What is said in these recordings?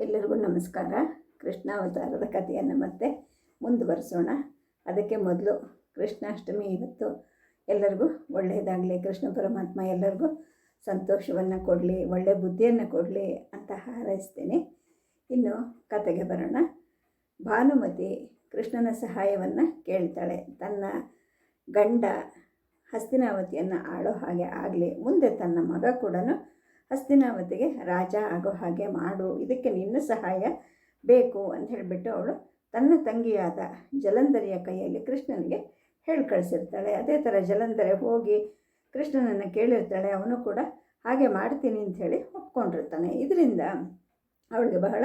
ಎಲ್ಲರಿಗೂ ನಮಸ್ಕಾರ. ಕೃಷ್ಣಾವತಾರದ ಕಥೆಯನ್ನು ಮತ್ತೆ ಮುಂದುವರಿಸೋಣ. ಅದಕ್ಕೆ ಮೊದಲು ಕೃಷ್ಣಾಷ್ಟಮಿ ಇವತ್ತು ಎಲ್ಲರಿಗೂ ಒಳ್ಳೆಯದಾಗಲಿ, ಕೃಷ್ಣ ಪರಮಾತ್ಮ ಎಲ್ಲರಿಗೂ ಸಂತೋಷವನ್ನು ಕೊಡಲಿ ಒಳ್ಳೆಯ ಬುದ್ಧಿಯನ್ನು ಕೊಡಲಿ ಅಂತ ಹಾರೈಸ್ತೇನೆ. ಇನ್ನು ಕತೆಗೆ ಬರೋಣ. ಭಾನುಮತಿ ಕೃಷ್ಣನ ಸಹಾಯವನ್ನು ಕೇಳ್ತಾಳೆ. ತನ್ನ ಗಂಡ ಹಸ್ತಿನಾವತಿಯನ್ನು ಆಳೋ ಹಾಗೆ ಆಗಲಿ, ಮುಂದೆ ತನ್ನ ಮಗ ಕೂಡ ಹಸ್ತಿನಾವತಿಗೆ ರಾಜ ಆಗೋ ಹಾಗೆ ಮಾಡು, ಇದಕ್ಕೆ ನಿನ್ನ ಸಹಾಯ ಬೇಕು ಅಂತ ಹೇಳಿಬಿಟ್ಟು ಅವಳು ತನ್ನ ತಂಗಿಯಾದ ಜಲಂಧರಿಯ ಕೈಯಲ್ಲಿ ಕೃಷ್ಣನಿಗೆ ಹೇಳಿ ಕಳಿಸಿರ್ತಾಳೆ. ಅದೇ ಥರ ಜಲಂಧರೆ ಹೋಗಿ ಕೃಷ್ಣನನ್ನು ಕೇಳಿರ್ತಾಳೆ, ಅವನು ಕೂಡ ಹಾಗೆ ಮಾಡ್ತೀನಿ ಅಂಥೇಳಿ ಒಪ್ಕೊಂಡಿರ್ತಾನೆ. ಇದರಿಂದ ಅವಳಿಗೆ ಬಹಳ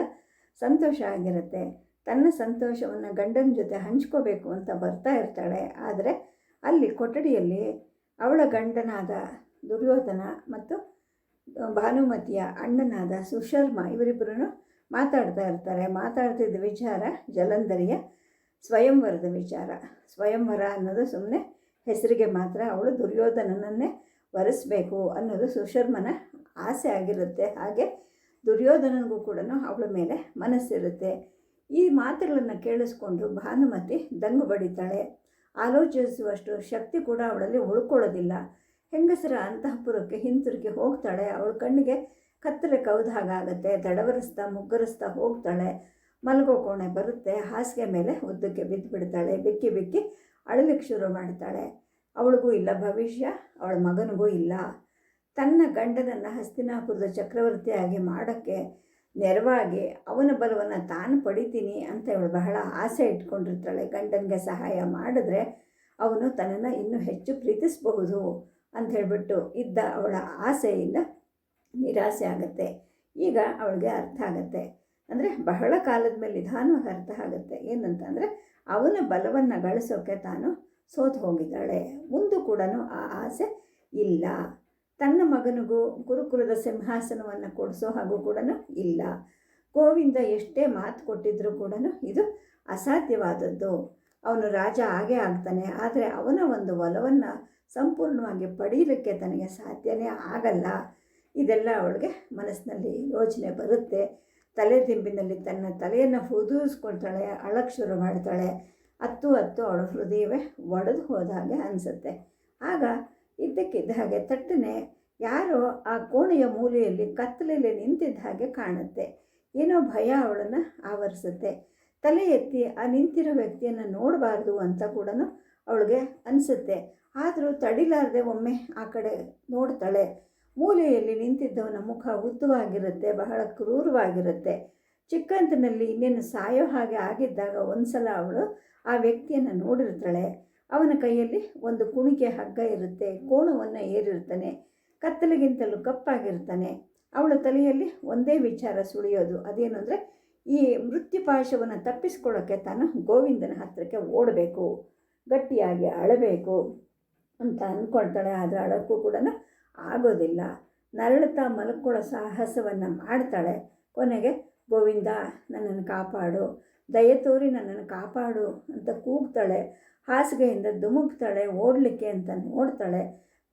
ಸಂತೋಷ ಆಗಿರುತ್ತೆ. ತನ್ನ ಸಂತೋಷವನ್ನು ಗಂಡನ ಜೊತೆ ಹಂಚ್ಕೋಬೇಕು ಅಂತ ಬರ್ತಾ ಇರ್ತಾಳೆ. ಆದರೆ ಅಲ್ಲಿ ಕೊಠಡಿಯಲ್ಲಿ ಅವಳ ಗಂಡನಾದ ದುರ್ಯೋಧನ ಮತ್ತು ಭಾನುಮತಿಯ ಅಣ್ಣನಾದ ಸುಶರ್ಮ ಇವರಿಬ್ಬರೂ ಮಾತಾಡ್ತಾ ಇರ್ತಾರೆ. ಮಾತಾಡ್ತಿದ್ದ ವಿಚಾರ ಜಲಂಧರಿಯ ಸ್ವಯಂವರದ ವಿಚಾರ. ಸ್ವಯಂವರ ಅನ್ನೋದು ಸುಮ್ಮನೆ ಹೆಸರಿಗೆ ಮಾತ್ರ, ಅವಳು ದುರ್ಯೋಧನನನ್ನೇ ವರೆಸಬೇಕು ಅನ್ನೋದು ಸುಶರ್ಮನ ಆಸೆ ಆಗಿರುತ್ತೆ. ಹಾಗೆ ದುರ್ಯೋಧನನಿಗೂ ಕೂಡ ಅವಳ ಮೇಲೆ ಮನಸ್ಸಿರುತ್ತೆ. ಈ ಮಾತುಗಳನ್ನು ಕೇಳಿಸ್ಕೊಂಡು ಭಾನುಮತಿ ದಂಗು ಬಡಿತಾಳೆ. ಆಲೋಚಿಸುವಷ್ಟು ಶಕ್ತಿ ಕೂಡ ಅವಳಲ್ಲಿ ಉಳ್ಕೊಳ್ಳೋದಿಲ್ಲ. ಹೆಂಗಸರ ಅಂತಃಪುರಕ್ಕೆ ಹಿಂತಿರುಗಿ ಹೋಗ್ತಾಳೆ. ಅವಳ ಕಣ್ಣಿಗೆ ಕತ್ತಲೆ ಕೌದ ಹಾಗಾಗತ್ತೆ ತಡವರಿಸ್ತಾ ಮುಗ್ಗರಿಸ್ತಾ ಹೋಗ್ತಾಳೆ. ಮಲಗೋ ಕೋಣೆ ಬರುತ್ತೆ. ಹಾಸಿಗೆ ಮೇಲೆ ಉದ್ದಕ್ಕೆ ಬಿದ್ದು ಬಿಡ್ತಾಳೆ ಬಿಕ್ಕಿ ಬಿಕ್ಕಿ ಅಳಲಿಕ್ಕೆ ಶುರು ಮಾಡ್ತಾಳೆ. ಅವಳಿಗೂ ಇಲ್ಲ ಭವಿಷ್ಯ, ಅವಳ ಮಗನಿಗೂ ಇಲ್ಲ. ತನ್ನ ಗಂಡನನ್ನು ಹಸ್ತಿನಾಪುರದ ಚಕ್ರವರ್ತಿಯಾಗಿ ಮಾಡೋಕ್ಕೆ ನೆರವಾಗಿ ಅವನ ಬಲವನ್ನು ತಾನು ಪಡಿತೀನಿ ಅಂತ ಇವಳು ಬಹಳ ಆಸೆ ಇಟ್ಕೊಂಡಿರ್ತಾಳೆ. ಗಂಡನಿಗೆ ಸಹಾಯ ಮಾಡಿದ್ರೆ ಅವನು ತನ್ನನ್ನು ಇನ್ನೂ ಹೆಚ್ಚು ಪ್ರೀತಿಸಬಹುದು. ಅಂತ ಹೇಳಿಬಿಟ್ಟು ಇದ್ದ ಅವಳ ಆಸೆಯಿಂದ ನಿರಾಸೆ ಆಗುತ್ತೆ. ಈಗ ಅವಳಿಗೆ ಅರ್ಥ ಆಗುತ್ತೆ. ಅಂದರೆ ಬಹಳ ಕಾಲದ ಮೇಲೆ ನಿಧಾನವಾಗಿ ಅರ್ಥ ಆಗುತ್ತೆ. ಏನಂತಂದರೆ ಅವನ ಬಲವನ್ನು ಗಳಿಸೋಕ್ಕೆ ತಾನು ಸೋತು ಹೋಗಿದ್ದಾಳೆ. ಮುಂದೂ ಕೂಡ ಆ ಆಸೆ ಇಲ್ಲ. ತನ್ನ ಮಗನಿಗೂ ಗುರುಕುಲದ ಸಿಂಹಾಸನವನ್ನು ಕೊಡಿಸೋ ಹಾಗೂ ಕೂಡ ಇಲ್ಲ. ಗೋವಿಂದ ಎಷ್ಟೇ ಮಾತು ಕೊಟ್ಟಿದ್ರೂ ಕೂಡ ಇದು ಅಸಾಧ್ಯವಾದದ್ದು. ಅವನು ರಾಜ ಆಗೇ ಆಗ್ತಾನೆ. ಆದರೆ ಅವನ ಒಂದು ಒಲವನ್ನು ಸಂಪೂರ್ಣವಾಗಿ ಪಡೀಲಿಕ್ಕೆ ತನಗೆ ಸಾಧ್ಯನೇ ಆಗಲ್ಲ. ಇದೆಲ್ಲ ಅವಳಿಗೆ ಮನಸ್ಸಿನಲ್ಲಿ ಯೋಚನೆ ಬರುತ್ತೆ. ತಲೆ ದಿಂಬಿನಲ್ಲಿ ತನ್ನ ತಲೆಯನ್ನು ಹುದುಸ್ಕೊಳ್ತಾಳೆ ಅಳಕ್ಕೆ ಶುರು ಮಾಡ್ತಾಳೆ. ಹತ್ತು ಹತ್ತು ಅವಳ ಹೃದಯವೇ ಒಡೆದು ಹೋದ ಹಾಗೆ ಅನಿಸುತ್ತೆ. ಆಗ ಇದ್ದಕ್ಕಿದ್ದ ಹಾಗೆ ತಟ್ಟನೆ ಯಾರೋ ಆ ಕೋಣೆಯ ಮೂಲೆಯಲ್ಲಿ ಕತ್ತಲೆಯಲ್ಲಿ ನಿಂತಿದ್ದ ಹಾಗೆ ಕಾಣುತ್ತೆ. ಏನೋ ಭಯ ಅವಳನ್ನು ಆವರಿಸುತ್ತೆ. ತಲೆ ಎತ್ತಿ ಆ ನಿಂತಿರೋ ವ್ಯಕ್ತಿಯನ್ನು ನೋಡಬಾರ್ದು ಅಂತ ಕೂಡ ಅವಳಿಗೆ ಅನಿಸುತ್ತೆ. ಆದರೂ ತಡಿಲಾರದೆ ಒಮ್ಮೆ ಆ ಕಡೆ ನೋಡ್ತಾಳೆ. ಮೂಲೆಯಲ್ಲಿ ನಿಂತಿದ್ದವನ ಮುಖ ಉದ್ದವಾಗಿರುತ್ತೆ, ಬಹಳ ಕ್ರೂರವಾಗಿರುತ್ತೆ. ಚಿಕ್ಕಂದಿನಲ್ಲಿ ಇನ್ನೇನು ಸಾಯೋ ಹಾಗೆ ಆಗಿದ್ದಾಗ ಒಂದು ಸಲ ಅವಳು ಆ ವ್ಯಕ್ತಿಯನ್ನು ನೋಡಿರ್ತಾಳೆ. ಅವನ ಕೈಯಲ್ಲಿ ಒಂದು ಕುಣಿಕೆ ಹಗ್ಗ ಇರುತ್ತೆ, ಕೋಣವನ್ನು ಏರಿರ್ತಾನೆ, ಕತ್ತಲಿಗಿಂತಲೂ ಕಪ್ಪಾಗಿರ್ತಾನೆ. ಅವಳ ತಲೆಯಲ್ಲಿ ಒಂದೇ ವಿಚಾರ ಸುಳಿಯೋದು, ಅದೇನು ಅಂದರೆ ಈ ಮೃತ್ಯುಪಾಶವನ್ನು ತಪ್ಪಿಸ್ಕೊಳ್ಳೋಕ್ಕೆ ತಾನು ಗೋವಿಂದನ ಹತ್ತಿರಕ್ಕೆ ಓಡಬೇಕು, ಗಟ್ಟಿಯಾಗಿ ಅಳಬೇಕು. ಅಂತ ಅಂದ್ಕೊಳ್ತಾಳೆ ಆದರೆ ಅಳಕ್ಕೂ ಕೂಡ ಆಗೋದಿಲ್ಲ. ನರಳುತ್ತಾ ಮಲ್ಕೊಳ್ಳೋ ಸಾಹಸವನ್ನು ಮಾಡ್ತಾಳೆ. ಕೊನೆಗೆ, ಗೋವಿಂದ, ನನ್ನನ್ನು ಕಾಪಾಡು. ದಯ ತೋರಿ ನನ್ನನ್ನು ಕಾಪಾಡು ಅಂತ ಕೂಗ್ತಾಳೆ. ಹಾಸಿಗೆಯಿಂದ ಧುಮುಕ್ತಾಳೆ, ಓಡಲಿಕ್ಕೆ ಅಂತ ನೋಡ್ತಾಳೆ.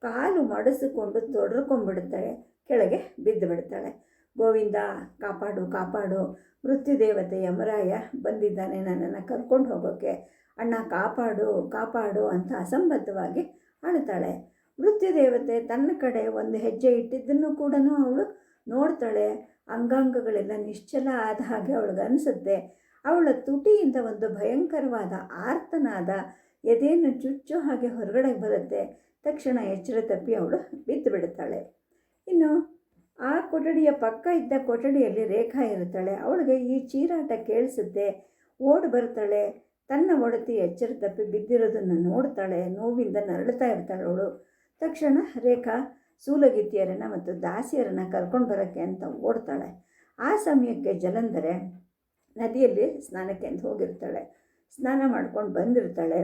ಕಾಲು ಮಡಿಸಿಕೊಂಡು ತೊಡರ್ಕೊಂಡ್ಬಿಡ್ತಾಳೆ. ಕೆಳಗೆ ಬಿದ್ದು ಬಿಡ್ತಾಳೆ ಗೋವಿಂದ, ಕಾಪಾಡು ಕಾಪಾಡು. ಮೃತ್ಯುದೇವತೆ ಯಮರಾಯ ಬಂದಿದ್ದಾನೆ ನನ್ನನ್ನು ಕರ್ಕೊಂಡು ಹೋಗೋಕ್ಕೆ ಅಣ್ಣ, ಕಾಪಾಡು ಕಾಪಾಡು ಅಂತ ಅಸಂಬದ್ಧವಾಗಿ ಅಳ್ತಾಳೆ ಮೃತ್ಯುದೇವತೆ ತನ್ನ ಕಡೆ ಒಂದು ಹೆಜ್ಜೆ ಇಟ್ಟಿದ್ದನ್ನು ಕೂಡ ಅವಳು ನೋಡ್ತಾಳೆ. ಅಂಗಾಂಗಗಳೆಲ್ಲ ನಿಶ್ಚಲ ಆದ ಹಾಗೆ ಅವಳಿಗೆ ಅನಿಸುತ್ತೆ. ಅವಳ ತುಟಿಯಿಂದ ಒಂದು ಭಯಂಕರವಾದ ಆರ್ತನಾದ ಎದೆಯನ್ನು ಚುಚ್ಚು ಹಾಗೆ ಹೊರಗಡೆ ಬರುತ್ತೆ. ತಕ್ಷಣ ಎಚ್ಚರ ತಪ್ಪಿ ಅವಳು ಬಿದ್ದು ಬಿಡುತ್ತಾಳೆ ಇನ್ನು ಆ ಕೊಠಡಿಯ ಪಕ್ಕ ಇದ್ದ ಕೊಠಡಿಯಲ್ಲಿ ರೇಖಾ ಇರುತ್ತಾಳೆ. ಅವಳಿಗೆ ಈ ಚೀರಾಟ ಕೇಳಿಸುತ್ತೆ. ಓಡಿ ಬರ್ತಾಳೆ. ತನ್ನ ಒಡತಿ ಎಚ್ಚರ ತಪ್ಪಿ ಬಿದ್ದಿರೋದನ್ನು ನೋಡ್ತಾಳೆ, ನೋವಿಂದ ನರಳುತ್ತಾ ಇರ್ತಾಳೆ ಅವಳು. ತಕ್ಷಣ ರೇಖಾ ಸೂಲಗಿತ್ತಿಯರನ್ನು ಮತ್ತು ದಾಸಿಯರನ್ನು ಕರ್ಕೊಂಡು ಬರೋಕ್ಕೆ ಅಂತ ಓಡ್ತಾಳೆ. ಆ ಸಮಯಕ್ಕೆ ಜಲಂಧರೆ ನದಿಯಲ್ಲಿ ಸ್ನಾನಕ್ಕೆ ಅಂತ ಹೋಗಿರ್ತಾಳೆ. ಸ್ನಾನ ಮಾಡ್ಕೊಂಡು ಬಂದಿರ್ತಾಳೆ.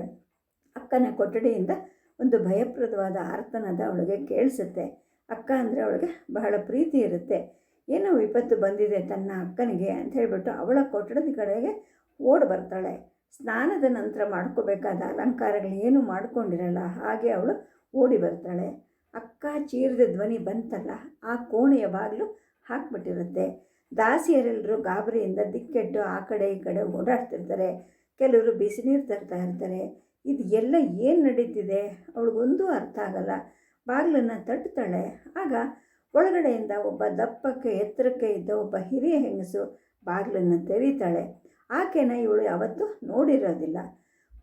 ಅಕ್ಕನ ಕೊಠಡಿಯಿಂದ ಒಂದು ಭಯಪ್ರದವಾದ ಆರ್ತನದ ಅವಳಿಗೆ ಕೇಳಿಸುತ್ತೆ. ಅಕ್ಕ ಅಂದರೆ ಅವಳಿಗೆ ಬಹಳ ಪ್ರೀತಿ ಇರುತ್ತೆ. ಏನೋ ವಿಪತ್ತು ಬಂದಿದೆ ತನ್ನ ಅಕ್ಕನಿಗೆ ಅಂತ ಹೇಳಿಬಿಟ್ಟು ಅವಳ ಕೊಠಡದ ಕಡೆಗೆ ಓಡ್ ಬರ್ತಾಳೆ. ಸ್ನಾನದ ನಂತರ ಮಾಡ್ಕೋಬೇಕಾದ ಅಲಂಕಾರಗಳು ಏನು ಮಾಡ್ಕೊಂಡಿರಲ್ಲ, ಹಾಗೆ ಅವಳು ಓಡಿ ಬರ್ತಾಳೆ. ಅಕ್ಕ ಚೀರದ ಧ್ವನಿ ಬಂತಲ್ಲ, ಆ ಕೋಣೆಯ ಬಾಗಿಲು ಹಾಕ್ಬಿಟ್ಟಿರುತ್ತೆ. ದಾಸಿಯರೆಲ್ಲರೂ ಗಾಬರಿಯಿಂದ ದಿಕ್ಕೆಟ್ಟು ಆ ಕಡೆ ಈ ಕಡೆ ಓಡಾಡ್ತಿರ್ತಾರೆ. ಕೆಲವರು ಬಿಸಿ ನೀರು ತರ್ತಾ ಇರ್ತಾರೆ. ಇದು ಎಲ್ಲ ಏನು ನಡೀತಿದೆ? ಅವಳಿಗೊಂದೂ ಅರ್ಥ ಆಗಲ್ಲ. ಬಾಗಿಲನ್ನು ತಟ್ತಾಳೆ. ಆಗ ಒಳಗಡೆಯಿಂದ ಒಬ್ಬ ದಪ್ಪಕ್ಕೆ ಎತ್ತರಕ್ಕೆ ಇದ್ದ ಒಬ್ಬ ಹಿರಿಯ ಹೆಂಗಸು ಬಾಗಿಲನ್ನು ತೆರೀತಾಳೆ. ಆಕೆನ ಇವಳು ಯಾವತ್ತೂ ನೋಡಿರೋದಿಲ್ಲ.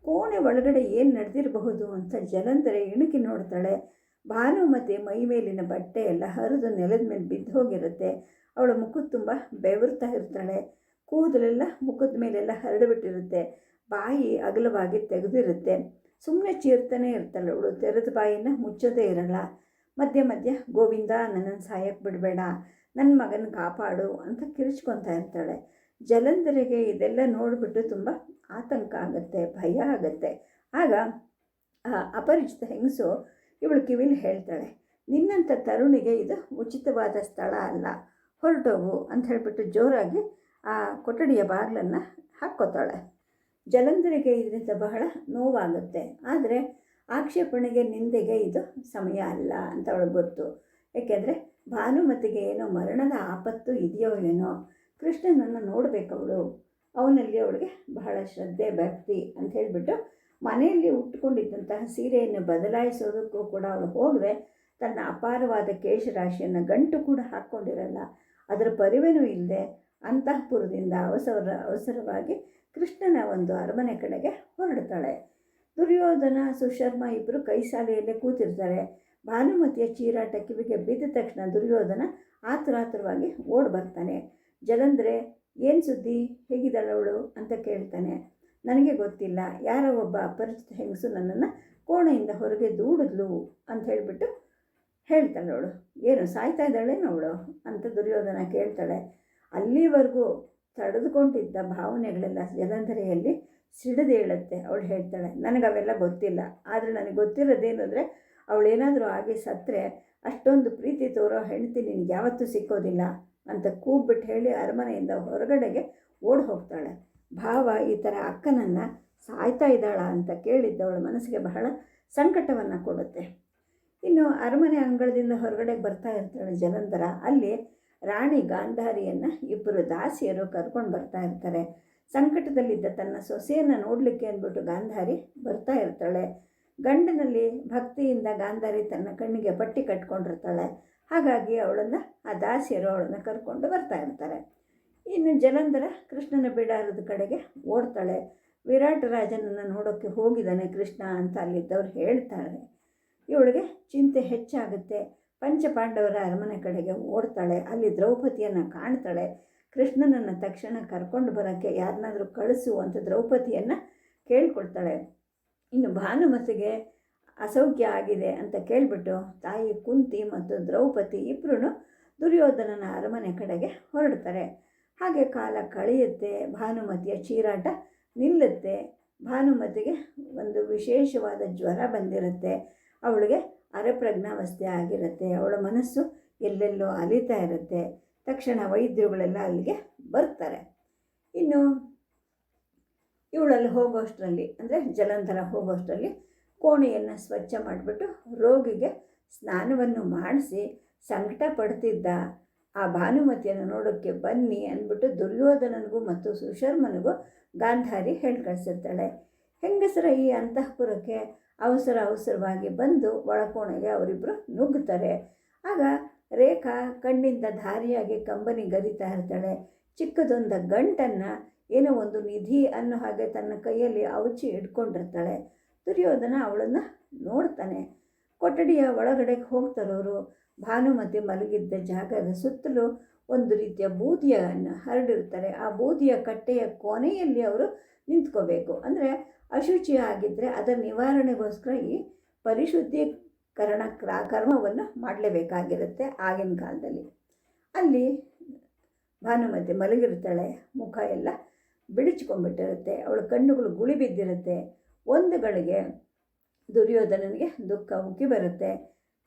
ಕೋಣೆ ಒಳಗಡೆ ಏನು ನಡೆದಿರಬಹುದು ಅಂತ ಜಲಂಧರೆ ಇಣುಕಿ ನೋಡ್ತಾಳೆ. ಭಾನುಮತಿ ಮೈ ಮೇಲಿನ ಬಟ್ಟೆ ಎಲ್ಲ ಹರಿದು ನೆಲದ ಮೇಲೆ ಬಿದ್ದು ಹೋಗಿರುತ್ತೆ. ಅವಳ ಮುಖದ ತುಂಬ ಬೆವರ್ತಾ ಇರ್ತಾಳೆ. ಕೂದಲೆಲ್ಲ ಮುಖದ ಮೇಲೆಲ್ಲ ಹರಡಿಬಿಟ್ಟಿರುತ್ತೆ ಬಾಯಿ ಅಗಲವಾಗಿ ತೆಗೆದಿರುತ್ತೆ. ಸುಮ್ಮನೆ ಚೀರ್ತಾನೆ ಇರ್ತಾಳೆ ಅವಳು. ತೆರೆದ ಬಾಯಿನ ಮುಚ್ಚೋದೇ ಇರಲ್ಲ. ಮಧ್ಯ ಮಧ್ಯ, ಗೋವಿಂದ ನನ್ನನ್ನು ಸಾಯಕ್ಕೆ ಬಿಡಬೇಡ. ನನ್ನ ಮಗನ ಕಾಪಾಡು ಅಂತ ಕಿರಿಚ್ಕೊತಾ ಇರ್ತಾಳೆ. ಜಲಂಧರಿಗೆ ಇದೆಲ್ಲ ನೋಡಿಬಿಟ್ಟು ತುಂಬ ಆತಂಕ ಆಗುತ್ತೆ, ಭಯ ಆಗುತ್ತೆ. ಆಗ ಅಪರಿಚಿತ ಹೆಂಗಸು ಇವಳು ಕಿವಿಲಿ ಹೇಳ್ತಾಳೆ, ನಿನ್ನಂಥ ತರುಣಿಗೆ ಇದು ಉಚಿತವಾದ ಸ್ಥಳ ಅಲ್ಲ, ಹೊರಟೋಗು ಅಂತ ಹೇಳಿಬಿಟ್ಟು ಜೋರಾಗಿ ಆ ಕೊಠಡಿಯ ಬಾಗಿಲನ್ನು ಹಾಕ್ಕೋತಾಳೆ. ಜಲಂಧರಿಗೆ ಇದರಿಂದ ಬಹಳ ನೋವಾಗುತ್ತೆ, ಆದರೆ ಆಕ್ಷೇಪಣೆಗೆ ನಿಂದೆಗೆ ಇದು ಸಮಯ ಅಲ್ಲ ಅಂತ ಅವಳು ಗೊತ್ತು. ಏಕೆಂದರೆ ಭಾನುಮತಿಗೆ ಏನೋ ಮರಣದ ಆಪತ್ತು ಇದೆಯೋ ಏನೋ ಕೃಷ್ಣನನ್ನು ಅವಳು ಅವನಲ್ಲಿ ಅವಳಿಗೆ ಬಹಳ ಶ್ರದ್ಧೆ, ಭಕ್ತಿ ಅಂತ ಹೇಳಿಬಿಟ್ಟು ಮನೆಯಲ್ಲಿ ಉಟ್ಕೊಂಡಿದ್ದಂತಹ ಸೀರೆಯನ್ನು ಬದಲಾಯಿಸೋದಕ್ಕೂ ಕೂಡ ಅವಳು ಹೋಗದೆ ತನ್ನ ಅಪಾರವಾದ ಕೇಶರಾಶಿಯನ್ನು ಗಂಟು ಕೂಡ ಹಾಕ್ಕೊಂಡಿರಲ್ಲ ಅದರ ಪರಿವೇನೂ ಇಲ್ಲದೆ ಅಂತಃಪುರದಿಂದ ಅವಸರ, ಅವಸರವಾಗಿ ಕೃಷ್ಣನ ಒಂದು ಅರಮನೆ ಕಡೆಗೆ ಹೊರಡ್ತಾಳೆ. ದುರ್ಯೋಧನ, ಸುಶರ್ಮ ಇಬ್ಬರು ಕೈ ಸಾಲೆಯಲ್ಲೇ ಕೂತಿರ್ತಾರೆ. ಭಾನುಮತಿಯ ಚೀರಾಟ ಕಿವಿಗೆ ಬಿದ್ದ ತಕ್ಷಣ ದುರ್ಯೋಧನ ಆತುರಾತುರವಾಗಿ ಓಡ್ ಬರ್ತಾನೆ ಜಲಂದ್ರೆ, ಏನು ಸುದ್ದಿ? ಹೇಗಿದ್ದಾಳವಳು ಅಂತ ಕೇಳ್ತಾನೆ. ನನಗೆ ಗೊತ್ತಿಲ್ಲ. ಯಾರೋ ಒಬ್ಬ ಅಪರಿಚಿತ ಹೆಂಗಸು ನನ್ನನ್ನು ಕೋಣೆಯಿಂದ ಹೊರಗೆ ದೂಡಿದ್ಲು ಅಂತ ಹೇಳಿಬಿಟ್ಟು ಹೇಳ್ತಾಳೆ ಅವಳು. ಏನು, ಸಾಯ್ತಾ ಇದ್ದಾಳೇನು ಅವಳು? ಅಂತ ದುರ್ಯೋಧನ ಕೇಳ್ತಾಳೆ. ಅಲ್ಲಿವರೆಗೂ ತಡೆದುಕೊಂಡಿದ್ದ ಭಾವನೆಗಳೆಲ್ಲ ಜಲಂಧರೆಯಲ್ಲಿ ಸಿಡಿದೇಳುತ್ತೆ ಅವಳು ಹೇಳ್ತಾಳೆ. ನನಗೆ ಅವೆಲ್ಲ ಗೊತ್ತಿಲ್ಲ. ಆದರೆ ನನಗೆ ಗೊತ್ತಿರೋದೇನು ಅಂದರೆ, ಅವಳೇನಾದರೂ ಆಗಿ ಸತ್ತರೆ ಅಷ್ಟೊಂದು ಪ್ರೀತಿ ತೋರೋ ಹೆಂಡತಿ ನಿನಗೆ ಯಾವತ್ತೂ ಸಿಕ್ಕೋದಿಲ್ಲ. ಅಂತ ಕೂಗ್ಬಿಟ್ಟು ಹೇಳಿ ಅರಮನೆಯಿಂದ ಹೊರಗಡೆಗೆ ಓಡಿ ಹೋಗ್ತಾಳೆ. ಭಾವ ಈ ಥರ ಅಕ್ಕನನ್ನು ಸಾಯ್ತಾ ಇದ್ದಾಳ ಅಂತ ಕೇಳಿದ್ದವಳ ಮನಸ್ಸಿಗೆ ಬಹಳ ಸಂಕಟವನ್ನು ಕೊಡುತ್ತೆ. ಇನ್ನು ಅರಮನೆ ಅಂಗಳದಿಂದ ಹೊರಗಡೆ ಬರ್ತಾ ಇರ್ತಾಳೆ ಜಲಂಧರ. ಅಲ್ಲಿ ರಾಣಿ ಗಾಂಧಾರಿಯನ್ನು ಇಬ್ಬರು ದಾಸಿಯರು ಕರ್ಕೊಂಡು ಬರ್ತಾ ಇರ್ತಾರೆ. ಸಂಕಟದಲ್ಲಿದ್ದ ತನ್ನ ಸೊಸೆಯನ್ನು ನೋಡಲಿಕ್ಕೆ ಅಂದ್ಬಿಟ್ಟು ಗಾಂಧಾರಿ ಬರ್ತಾ ಇರ್ತಾಳೆ. ಗಂಡನಲ್ಲಿ ಭಕ್ತಿಯಿಂದ ಗಾಂಧಾರಿ ತನ್ನ ಕಣ್ಣಿಗೆ ಪಟ್ಟಿ ಕಟ್ಕೊಂಡಿರ್ತಾಳೆ. ಹಾಗಾಗಿ ಅವಳನ್ನು, ಆ ದಾಸಿಯರು ಅವಳನ್ನು ಕರ್ಕೊಂಡು ಬರ್ತಾ ಇರ್ತಾರೆ. ಇನ್ನು ಜಲಂಧರ ಕೃಷ್ಣನ ಬಿಡಾರದ ಕಡೆಗೆ ಓಡ್ತಾಳೆ. ವಿರಾಟ ರಾಜನನ್ನು ನೋಡೋಕ್ಕೆ ಹೋಗಿದ್ದಾನೆ ಕೃಷ್ಣ ಅಂತ ಅಲ್ಲಿದ್ದವ್ರು ಹೇಳ್ತಾರೆ. ಇವಳಿಗೆ ಚಿಂತೆ ಹೆಚ್ಚಾಗುತ್ತೆ. ಪಂಚಪಾಂಡವರ ಅರಮನೆ ಕಡೆಗೆ ಓಡ್ತಾಳೆ. ಅಲ್ಲಿ ದ್ರೌಪದಿಯನ್ನು ಕಾಣ್ತಾಳೆ. ಕೃಷ್ಣನನ್ನು ತಕ್ಷಣ ಕರ್ಕೊಂಡು ಬರೋಕ್ಕೆ ಯಾರನ್ನಾದರೂ ಕಳಿಸು ಅಂತ ದ್ರೌಪದಿಯನ್ನು ಕೇಳ್ಕೊಳ್ತಾಳೆ. ಇನ್ನು ಭಾನುಮತಿಗೆ ಅಸೌಖ್ಯ ಆಗಿದೆ ಅಂತ ಕೇಳಿಬಿಟ್ಟು ತಾಯಿ ಕುಂತಿ ಮತ್ತು ದ್ರೌಪದಿ ಇಬ್ಬರೂ ದುರ್ಯೋಧನನ ಅರಮನೆ ಕಡೆಗೆ ಹೊರಡ್ತಾರೆ. ಹಾಗೆ ಕಾಲ ಕಳೆಯುತ್ತೆ, ಭಾನುಮತಿಯ ಚೀರಾಟ ನಿಲ್ಲುತ್ತೆ, ಭಾನುಮತಿಗೆ ಒಂದು ವಿಶೇಷವಾದ ಜ್ವರ ಬಂದಿರುತ್ತೆ, ಅವಳಿಗೆ ಅರೆಪ್ರಜ್ಞಾವಸ್ಥೆ ಆಗಿರುತ್ತೆ, ಅವಳ ಮನಸ್ಸು ಎಲ್ಲೆಲ್ಲೋ ಅಲಿತಾ ಇರುತ್ತೆ, ತಕ್ಷಣ ವೈದ್ಯರುಗಳೆಲ್ಲ ಅಲ್ಲಿಗೆ ಬರ್ತಾರೆ. ಇನ್ನು ಇವಳಲ್ಲಿ ಹೋಗೋಷ್ಟರಲ್ಲಿ, ಅಂದರೆ ಜಲಂಧರ ಹೋಗೋಷ್ಟರಲ್ಲಿ ಕೋಣೆಯನ್ನು ಸ್ವಚ್ಛ ಮಾಡಿಬಿಟ್ಟು ರೋಗಿಗೆ ಸ್ನಾನವನ್ನು ಮಾಡಿಸಿ ಸಂಕಟ ಪಡ್ತಿದ್ದ ಆ ಭಾನುಮತಿಯನ್ನು ನೋಡೋಕ್ಕೆ ಬನ್ನಿ ಅಂದ್ಬಿಟ್ಟು ದುರ್ಯೋಧನನಿಗೂ ಮತ್ತು ಸುಶರ್ಮನಿಗೂ ಗಾಂಧಾರಿ ಹೇಳಿ ಕಳಿಸಿರ್ತಾಳೆ. ಹೆಂಗಸರ ಈ ಅಂತಃಪುರಕ್ಕೆ ಅವಸರ ಅವಸರವಾಗಿ ಬಂದು ಒಳಕೋಣೆಗೆ ಅವರಿಬ್ಬರು ನುಗ್ಗುತ್ತಾರೆ ಆಗ ರೇಖಾ ಕಣ್ಣಿಂದ ಧಾರಿಯಾಗಿ ಕಂಬನಿ ಗರಿತಾ ಇರ್ತಾಳೆ. ಚಿಕ್ಕದೊಂದು ಗಂಟನ್ನು ಏನೋ ಒಂದು ನಿಧಿ ಅನ್ನೋ ಹಾಗೆ ತನ್ನ ಕೈಯಲ್ಲಿ ಅವಚಿ ಇಟ್ಕೊಂಡಿರ್ತಾಳೆ ದುರ್ಯೋಧನ ಅವಳನ್ನು ನೋಡ್ತಾನೆ. ಕೊಠಡಿಯ ಒಳಗಡೆಗೆ ಹೋಗ್ತಾರವರು ಭಾನುಮತಿ ಮಲಗಿದ್ದ ಜಾಗದ ಸುತ್ತಲೂ ಒಂದು ರೀತಿಯ ಬೂದಿಯನ್ನು ಹರಡಿರ್ತಾರೆ ಆ ಬೂದಿಯ ಕಟ್ಟೆಯ ಕೊನೆಯಲ್ಲಿ ಅವರು ನಿಂತ್ಕೋಬೇಕು. ಅಂದರೆ ಅಶುಚಿ ಆಗಿದ್ದರೆ ಅದರ ನಿವಾರಣೆಗೋಸ್ಕರ ಈ ಪರಿಶುದ್ಧೀಕರಣ ಕ್ರಾ, ಕರ್ಮವನ್ನು ಮಾಡಲೇಬೇಕಾಗಿರುತ್ತೆ ಆಗಿನ ಕಾಲದಲ್ಲಿ. ಅಲ್ಲಿ ಭಾನುಮತಿ ಮಲಗಿರ್ತಾಳೆ ಮುಖ ಎಲ್ಲ ಬಿಡಿಚ್ಕೊಂಡ್ಬಿಟ್ಟಿರುತ್ತೆ ಅವಳ ಕಣ್ಣುಗಳು ಗುಳಿ ಬಿದ್ದಿರುತ್ತೆ. ಒಂದು ಗಳಿಗೆ ದುರ್ಯೋಧನನಿಗೆ ದುಃಖ ಉಕ್ಕಿ ಬರುತ್ತೆ.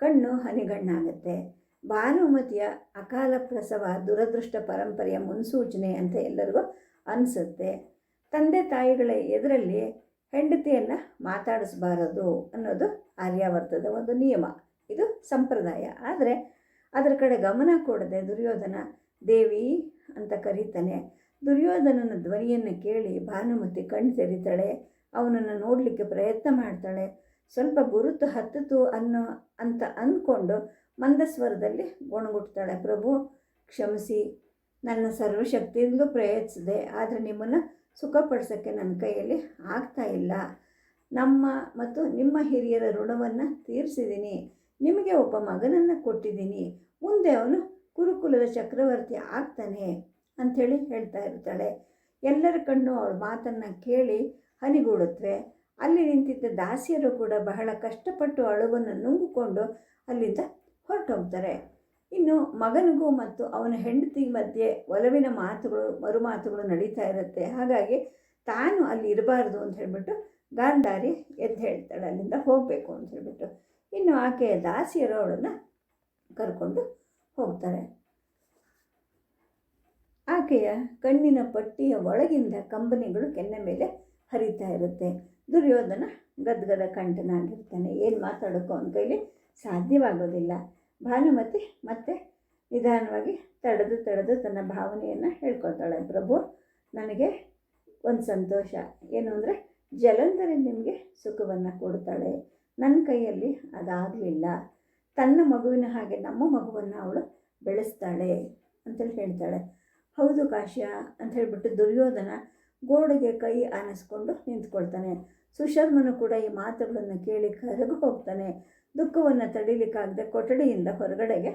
ಕಣ್ಣು ಹನಿಗಣ್ಣಾಗುತ್ತೆ. ಭಾನುಮತಿಯ ಅಕಾಲ ಪ್ರಸವ ದುರದೃಷ್ಟ ಪರಂಪರೆಯ ಮುನ್ಸೂಚನೆ ಅಂತ ಎಲ್ಲರಿಗೂ ಅನಿಸುತ್ತೆ. ತಂದೆ ತಾಯಿಗಳ ಎದುರಲ್ಲಿ ಹೆಂಡತಿಯನ್ನು ಮಾತಾಡಿಸಬಾರದು ಅನ್ನೋದು ಆರ್ಯಾವರ್ತದ ಒಂದು ನಿಯಮ. ಇದು ಸಂಪ್ರದಾಯ. ಆದರೆ ಅದರ ಕಡೆ ಗಮನ ಕೊಡದೆ ದುರ್ಯೋಧನ ದೇವಿ ಅಂತ ಕರೀತಾನೆ, ದುರ್ಯೋಧನನ ಧ್ವನಿಯನ್ನು ಕೇಳಿ ಭಾನುಮತಿ ಕಣ್ಣು ತೆರಿತಾಳೆ. ಅವನನ್ನು ನೋಡಲಿಕ್ಕೆ ಪ್ರಯತ್ನ ಮಾಡ್ತಾಳೆ. ಸ್ವಲ್ಪ ಗುರುತು ಹತ್ತಿತು ಅನ್ನೋ ಅಂತ ಅಂದ್ಕೊಂಡು ಮಂದಸ್ವರದಲ್ಲಿ ಗೊಣಗುಡ್ತಾಳೆ ಪ್ರಭು, ಕ್ಷಮಿಸಿ. ನನ್ನ ಸರ್ವಶಕ್ತಿಯಿಂದಲೂ ಪ್ರಯತ್ನಿಸಿದೆ. ಆದರೆ ನಿಮ್ಮನ್ನು ಸುಖಪಡಿಸೋಕ್ಕೆ ನನ್ನ ಕೈಯಲ್ಲಿ ಆಗ್ತಾ ಇಲ್ಲ. ನಮ್ಮ ಮತ್ತು ನಿಮ್ಮ ಹಿರಿಯರ ಋಣವನ್ನು ತೀರಿಸಿದ್ದೀನಿ. ನಿಮಗೆ ಒಬ್ಬ ಮಗನನ್ನು ಕೊಟ್ಟಿದ್ದೀನಿ. ಮುಂದೆ ಅವನು ಕುರುಕುಲದ ಚಕ್ರವರ್ತಿ ಆಗ್ತಾನೆ ಅಂಥೇಳಿ ಹೇಳ್ತಾ ಇರ್ತಾಳೆ. ಎಲ್ಲರ ಕಣ್ಣು ಅವಳ ಮಾತನ್ನು ಕೇಳಿ ಹನಿಗೂಡುತ್ತವೆ ಅಲ್ಲಿ ನಿಂತಿದ್ದ ದಾಸಿಯರು ಕೂಡ ಬಹಳ ಕಷ್ಟಪಟ್ಟು ಅಳುವನ್ನು ನುಂಗಿಕೊಂಡು ಅಲ್ಲಿಂದ ಹೊರಟೋಗ್ತಾರೆ. ಇನ್ನು ಮಗನಿಗೂ ಮತ್ತು ಅವನ ಹೆಂಡತಿ ಮಧ್ಯೆ ಒಲವಿನ ಮಾತುಗಳು, ಮರುಮಾತುಗಳು ನಡೀತಾ ಇರುತ್ತೆ. ಹಾಗಾಗಿ ತಾನು ಅಲ್ಲಿ ಇರಬಾರ್ದು ಅಂತ ಹೇಳಿಬಿಟ್ಟು ಗಾಂಧಾರಿ ಎದ್ದು ಹೇಳ್ತಾಳೆ, ಅಲ್ಲಿಂದ ಹೋಗಬೇಕು ಅಂತ ಹೇಳಿಬಿಟ್ಟು. ಇನ್ನು ಆಕೆಯ ದಾಸಿಯರು ಅವಳನ್ನು ಕರ್ಕೊಂಡು ಹೋಗ್ತಾರೆ. ಆಕೆಯ ಕಣ್ಣಿನ ಪಟ್ಟಿಯ ಒಳಗಿಂದ ಕಂಬನಿಗಳು ಕೆನ್ನೆ ಮೇಲೆ ಹರಿತಾ ಇರುತ್ತೆ. ದುರ್ಯೋಧನ ಗದ್ಗದ ಕಂಠನಾಗಿರ್ತಾನೆ. ಏನು ಮಾತಾಡೋಕ್ಕೋ ಅವನ ಕೈಲಿ ಸಾಧ್ಯವಾಗೋದಿಲ್ಲ. ಭಾನುಮತಿ ಮತ್ತೆ ನಿಧಾನವಾಗಿ ತಡೆದು ತಡೆದು ತನ್ನ ಭಾವನೆಯನ್ನು ಹೇಳ್ಕೊತಾಳೆ ಪ್ರಭು, ನನಗೆ ಒಂದು ಸಂತೋಷ. ಏನು ಅಂದರೆ, ಜಲಂಧರಿ ನಿಮಗೆ ಸುಖವನ್ನು ಕೊಡ್ತಾಳೆ. ನನ್ನ ಕೈಯಲ್ಲಿ ಅದಾಗಲಿಲ್ಲ. ತನ್ನ ಮಗುವಿನ ಹಾಗೆ ನಮ್ಮ ಮಗುವನ್ನು ಅವಳು ಬೆಳೆಸ್ತಾಳೆ. ಅಂತೇಳಿ ಹೇಳ್ತಾಳೆ. ಹೌದು ಕಾಶ್ಯ. ಅಂತ ಹೇಳಿಬಿಟ್ಟು ದುರ್ಯೋಧನ ಗೋಡೆಗೆ ಕೈ ಆನಿಸ್ಕೊಂಡು ನಿಂತ್ಕೊಳ್ತಾನೆ. ಸುಶರ್ಮನು ಕೂಡ ಈ ಮಾತುಗಳನ್ನು ಕೇಳಿ ಕರಗು ಹೋಗ್ತಾನೆ. ದುಃಖವನ್ನು ತಡಿಲಿಕ್ಕಾಗದೆ ಕೊಠಡಿಯಿಂದ ಹೊರಗಡೆಗೆ